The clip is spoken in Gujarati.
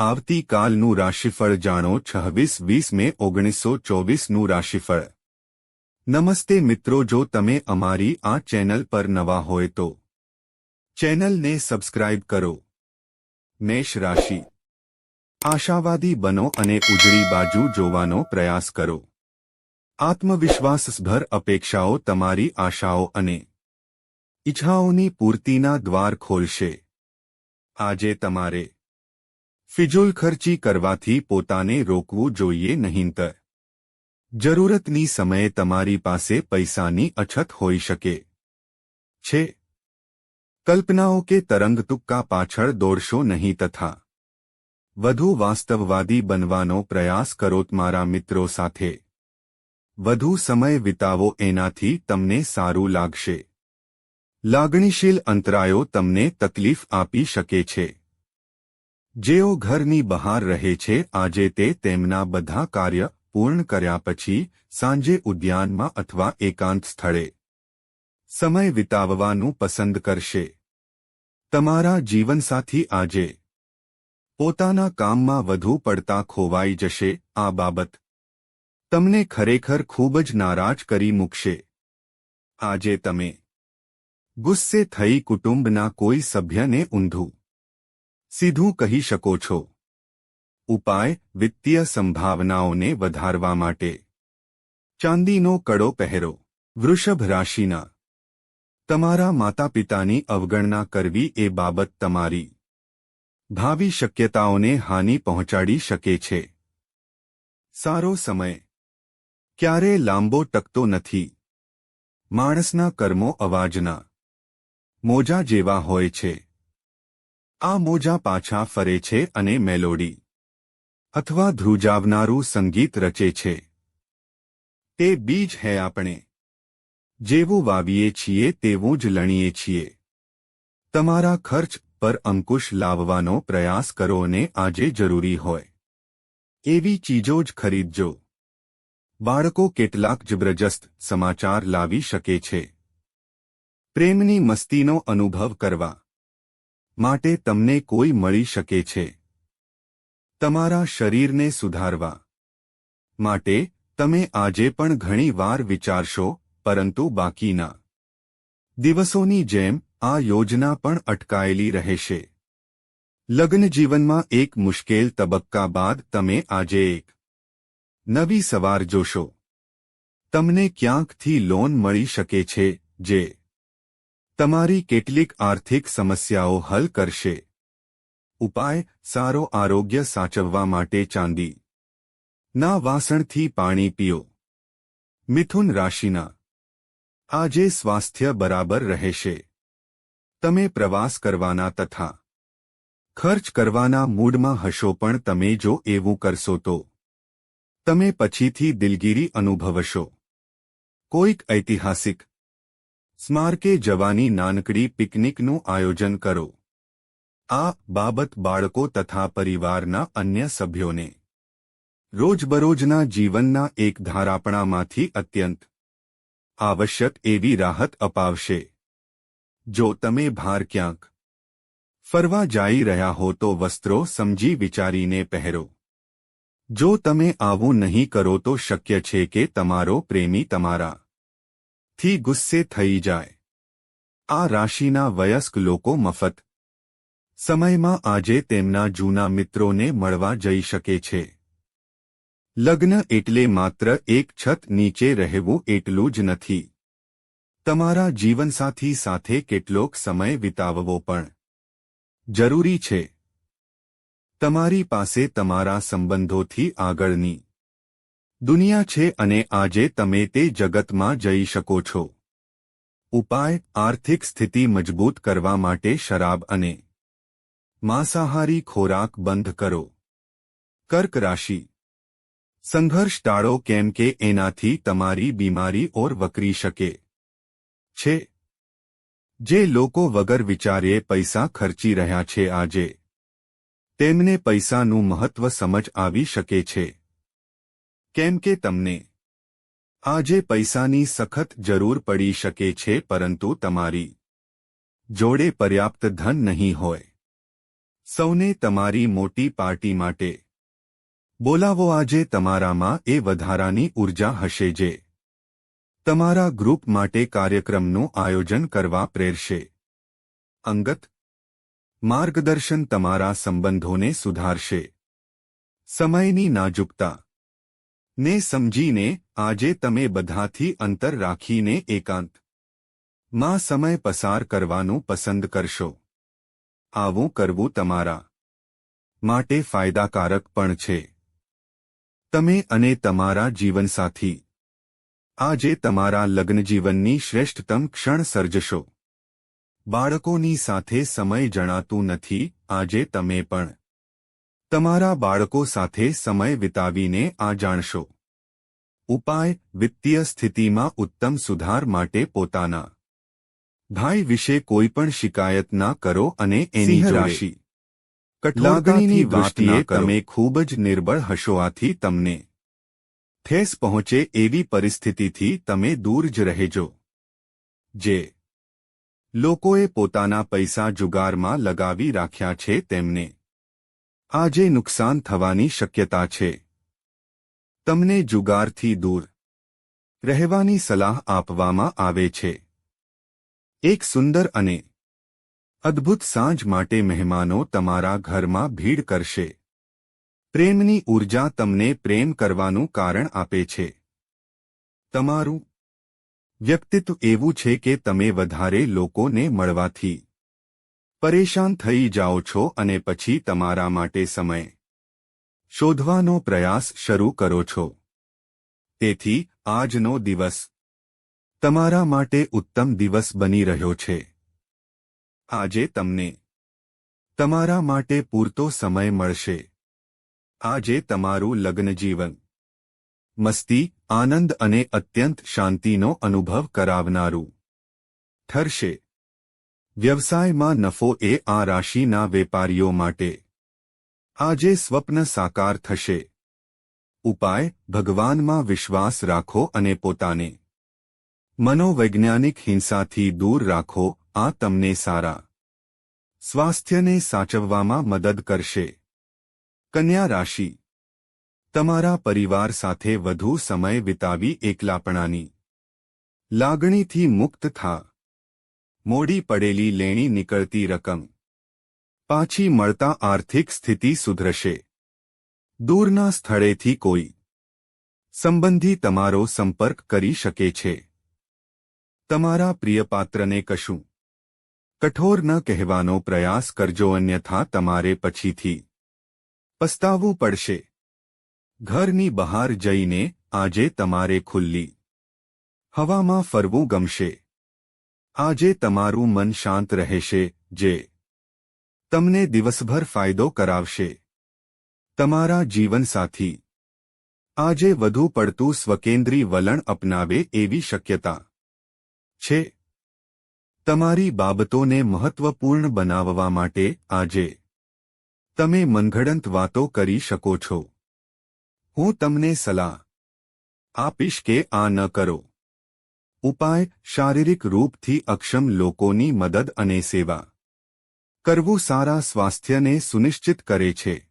આવતીકાલનું રાશિફળ જાણો છવ્વીસ વીસ મે ઓગણીસો ચોવીસનું રાશિફળ. નમસ્તે મિત્રો, જો તમે અમારી આ ચેનલ પર નવા હોય તો ચેનલને સબસ્ક્રાઇબ કરો. મેષ રાશિ. આશાવાદી બનો અને ઉજળી બાજુ જોવાનો પ્રયાસ કરો. આત્મવિશ્વાસભર અપેક્ષાઓ તમારી આશાઓ અને ઈચ્છાઓની પૂર્તિના દ્વાર ખોલશે. આજે તમારે ફિજૂલ ખર્ચી કરવાથી પોતાને રોકવું જોઈએ નહીંતર. જરૂરતની સમયે તમારી પાસે પૈસાની અછત હોઈ શકે. છે. કલ્પનાઓ કે તરંગ તુક્કા પાછળ દોડશો નહીં તથા વધુ વાસ્તવવાદી બનવાનો પ્રયાસ કરો મારા મિત્રો સાથે. વધુ સમય વિતાવો એનાથી તમને સારું લાગશે. લાગણીશીલ અંતરાયો તમને તકલીફ આપી શકે છે. જેઓ ઘરની બહાર રહે છે, આજે તે તેમના બધા કાર્ય પૂર્ણ કર્યા પછી સાંજે ઉદ્યાનમાં અથવા એકાંત સ્થળે સમય વિતાવવાનું પસંદ કરશે. તમારા જીવનસાથી આજે પોતાના કામમાં વધુ પડતા ખોવાઈ જશે, આ બાબત તમને ખરેખર ખૂબ જ નારાજ કરી મૂકશે. આજે તમે ગુસ્સે થઈ કુટુંબના કોઈ સભ્યને ઊંધું સીધું કહી શકો છો. ઉપાય વિત્તીય સંભાવનાઓને વધારવા માટે. ચાંદીનો કડો પહેરો. વૃષભ રાશિના. તમારા માતાપિતાની અવગણના કરવી એ બાબત તમારી. ભાવિ શક્યતાઓને હાનિ પહોંચાડી શકે છે. સારો સમય. ક્યારે લાંબો ટકતો નથી. માણસના કર્મો અવાજના. મોજા જેવા હોય છે. આ મોજા પાછા ફરે છે અને મેલોડી અથવા ધ્રુજાવનારું સંગીત રચે છે. તે બીજ હે આપણે. જેવું વાવીએ છીએ તેવું જ લણીએ છીએ. તમારા ખર્ચ પર અંકુશ લાવવાનો પ્રયાસ કરો અને આજે જરૂરી હોય. એવી ચીજો જ ખરીદજો. બાળકો કેટલાક જબરજસ્ત સમાચાર લાવી શકે છે. પ્રેમની મસ્તીનો અનુભવ કરવા. માટે તમને કોઈ મળી શકે છે. તમારા શરીરને સુધારવા માટે તમે આજે પણ ઘણી વાર વિચારશો, પરંતુ બાકીના દિવસોની જેમ આ યોજના પણ અટકાયેલી રહેશે. લગ્ન જીવનમાં એક મુશ્કેલ તબક્કા બાદ તમે આજે એક નવી સવાર જોશો. તમને ક્યાંકથી લોન મળી શકે છે, જે તમારી કેટલીક આર્થિક સમસ્યાઓ હલ કરશે. ઉપાય, સારો આરોગ્ય સાચવવા માટે ચાંદી. ના વાસણથી પાણી પીઓ. મિથુન રાશિના. આજે સ્વાસ્થ્ય બરાબર રહેશે. તમે પ્રવાસ કરવાના તથા ખર્ચ કરવાના મૂડમાં હશો પણ તમે જો એવું કરશો તો તમે પછીથી દિલગીરી અનુભવશો. કોઈક ઐતિહાસિક સ્મારકે જવાની નાનકડી પિકનિકનું આયોજન કરો. આ બાબત બાળકો તથા પરિવારના અન્ય સભ્યોને રોજબરોજના જીવનના એક ધારાપણામાંથી અત્યંત આવશ્યક એવી રાહત અપાવશે. જો તમે ભાર ક્યાંક ફરવા જઈ રહ્યા હો તો વસ્ત્રો સમજી વિચારીને પહેરો. જો તમે આવું નહીં કરો તો શક્ય છે કે તમારો પ્રેમી તમારા થી ગુસ્સે થઈ જાય. આ રાશિના વયસ્ક લોકો મફત સમયમાં આજે તેમના જૂના મિત્રોને મળવા જઈ શકે છે. લગ્ન એટલે માત્ર એક છત નીચે રહેવું એટલું જ નથી. તમારા જીવનસાથી સાથે કેટલોક સમય વિતાવવો પણ જરૂરી છે. તમારી પાસે તમારા સંબંધોથી આગળની દુનિયા છે અને આજે તમે તે જગતમાં જઈ શકો છો. ઉપાય, આર્થિક સ્થિતિ મજબૂત કરવા માટે શરાબ અને માંસાહારી ખોરાક બંધ કરો. કર્ક રાશિ. સંઘર્ષ ટાળો કેમ કે એનાથી તમારી બીમારી ઓર વકરી શકે. છે. જે લોકો વગર વિચાર્યે પૈસા ખર્ચી રહ્યા છે આજે. તેમને પૈસાનું મહત્વ સમજ આવી શકે છે. કેમ કે તમને આજે પૈસાની સખત જરૂર પડી શકે છે પરંતુ તમારી જોડે પર્યાપ્ત ધન નહીં હોય. સૌને તમારી મોટી પાર્ટી માટે બોલાવો. આજે તમારામાં એ વધારાની ઊર્જા હશે જે તમારા ગ્રુપ માટે કાર્યક્રમનું આયોજન કરવા પ્રેરશે. અંગત માર્ગદર્શન તમારા સંબંધોને સુધારશે. સમયની નાજુકતા ને સમજીને આજે તમે બધાથી અંતર રાખીને એકાંત. માં સમય પસાર કરવાનું પસંદ કરશો. આવું કરવું તમારા માટે ફાયદાકારક પણ છે. તમે અને તમારા જીવનસાથી આજે તમારા લગ્નજીવનની શ્રેષ્ઠતમ ક્ષણ સર્જશો. બાળકોની સાથે સમય જણાતું નથી, આજે તમે પણ તમારા બાળકો સાથે સમય વિતાવીને આ જાણશો. ઉપાય વિત્તીય સ્થિતિમાં ઉત્તમ સુધાર માટે પોતાના. ભાઈ વિશે કોઈ પણ શિકાયત ના કરો અને એની રાશિ. કટલાગણીની દૃષ્ટિએ તમે ખૂબ જ નિર્બળ હશો આથી તમને. ઠેસ પહોંચે એવી પરિસ્થિતિથી તમે દૂર જ રહેજો. જે. લોકોએ પોતાના પૈસા જુગારમાં લગાવી રાખ્યા છે તેમને. આજે નુકસાન થવાની શક્યતા છે. તમને જુગારથી દૂર રહેવાની સલાહ આપવામાં આવે છે. એક સુંદર અને અદ્ભુત સાંજ માટે મહેમાનો તમારા ઘરમાં ભીડ કરશે. પ્રેમની ઊર્જા તમને પ્રેમ કરવાનું કારણ આપે છે. તમારું વ્યક્તિત્વ એવું છે કે તમે વધારે લોકોને મળવાથી પરેશાન થઈ જાઓ છો અને પછી તમારા માટે સમય શોધવાનો પ્રયાસ શરૂ કરો છો. તેથી, આજનો દિવસ તમારા માટે ઉત્તમ દિવસ બની રહ્યો છે. આજે તમને તમારા માટે પૂરતો સમય મળશે. આજે તમારું લગ્નજીવન મસ્તી, આનંદ અને અત્યંત શાંતિનો અનુભવ કરાવનારું ઠરશે. વ્યવસાયમાં નફો એ આ રાશિના વેપારીઓ માટે. આજે સ્વપ્ન સાકાર થશે. ઉપાય, ભગવાનમાં વિશ્વાસ રાખો અને પોતાને. મનોવૈજ્ઞાનિક હિંસાથી દૂર રાખો, આ તમને સારા. સ્વાસ્થ્યને સાચવવામાં મદદ કરશે. કન્યા રાશિ. તમારા પરિવાર સાથે વધુ સમય વિતાવી એકલાપણાની. લાગણીથી મુક્ત થા. મોડી પડેલી લેણી નીકળતી રકમ. પાછી મળતા આર્થિક સ્થિતિ સુધરશે. દૂરના સ્થળેથી કોઈ સંબંધી તમારો સંપર્ક કરી શકે છે. તમારા પ્રિયપાત્રને કશું કઠોર ન કહેવાનો પ્રયાસ કરજો, અન્યથા તમારે પછીથી પસ્તાવવું પડશે. ઘરની બહાર જઈને આજે તમારે ખુલ્લી હવામાં ફરવું ગમશે. આજે તમારું મન શાંત રહેશે, જે તમને દિવસભર ફાયદો કરાવશે. તમારા જીવનસાથી. આજે વધુ પડતું સ્વકેન્દ્રી વલણ અપનાવે એવી શક્યતા છે. તમારી બાબતોને મહત્વપૂર્ણ બનાવવા માટે આજે તમે મનઘડંત વાતો કરી શકો છો. હું તમને સલાહ આપીશ કે આ ન કરો. ઉપાય શારીરિક રૂપથી અક્ષમ લોકોની મદદ અને સેવા. કરવું સારા સ્વાસ્થ્યને સુનિશ્ચિત કરે છે.